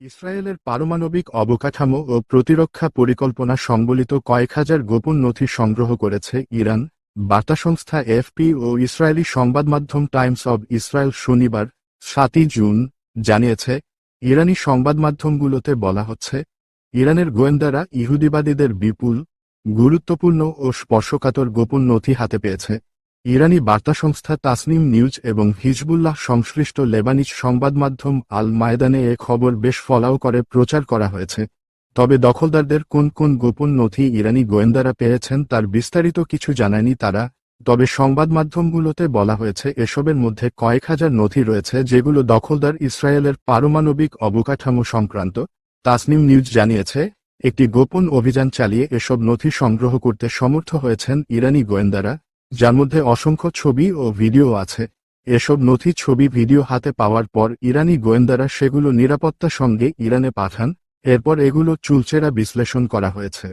ইসরায়েলের পারমাণবিক অবকাঠামো ও প্রতিরক্ষা পরিকল্পনা সংবলিত কয়েক হাজার গোপন নথি সংগ্রহ করেছে ইরান, বার্তা সংস্থা এফপি ও ইসরায়েলি সংবাদমাধ্যম টাইমস অব ইসরায়েল শনিবার, সাতই জুন, জানিয়েছে, ইরানি সংবাদমাধ্যমগুলোতে বলা হচ্ছে, ইরানের গোয়েন্দারা ইহুদিবাদীদের বিপুল, গুরুত্বপূর্ণ ও স্পর্শকাতর গোপন নথি হাতে পেয়েছে। ইরানি বার্তা সংস্থা তাসনিম নিউজ এবং হিজবুল্লাহ সংশ্লিষ্ট লেবানিজ সংবাদমাধ্যম আল মায়দানে এ খবর বেশ ফলাও করে প্রচার করা হয়েছে। তবে দখলদারদের কোন কোন গোপন নথি ইরানি গোয়েন্দারা পেয়েছেন তার বিস্তারিত কিছু জানায়নি তারা, তবে সংবাদমাধ্যমগুলোতে বলা হয়েছে এসবের মধ্যে কয়েক হাজার নথি রয়েছে যেগুলো দখলদার ইসরায়েলের পারমাণবিক অবকাঠামো সংক্রান্ত। তাসনিম নিউজ জানিয়েছে, একটি গোপন অভিযান চালিয়ে এসব নথি সংগ্রহ করতে সমর্থ হয়েছেন ইরানি গোয়েন্দারা। যার মধ্যে অসংখ্য ছবি ও ভিডিও আছে। এসব নথি ছবি ভিডিও হাতে পাওয়ার পর ইরানি গোয়েন্দারা সেগুলো নিরাপত্তা সঙ্গে ইরানে পাঠান, এরপর এগুলো চুলচেরা বিশ্লেষণ করা হয়েছে।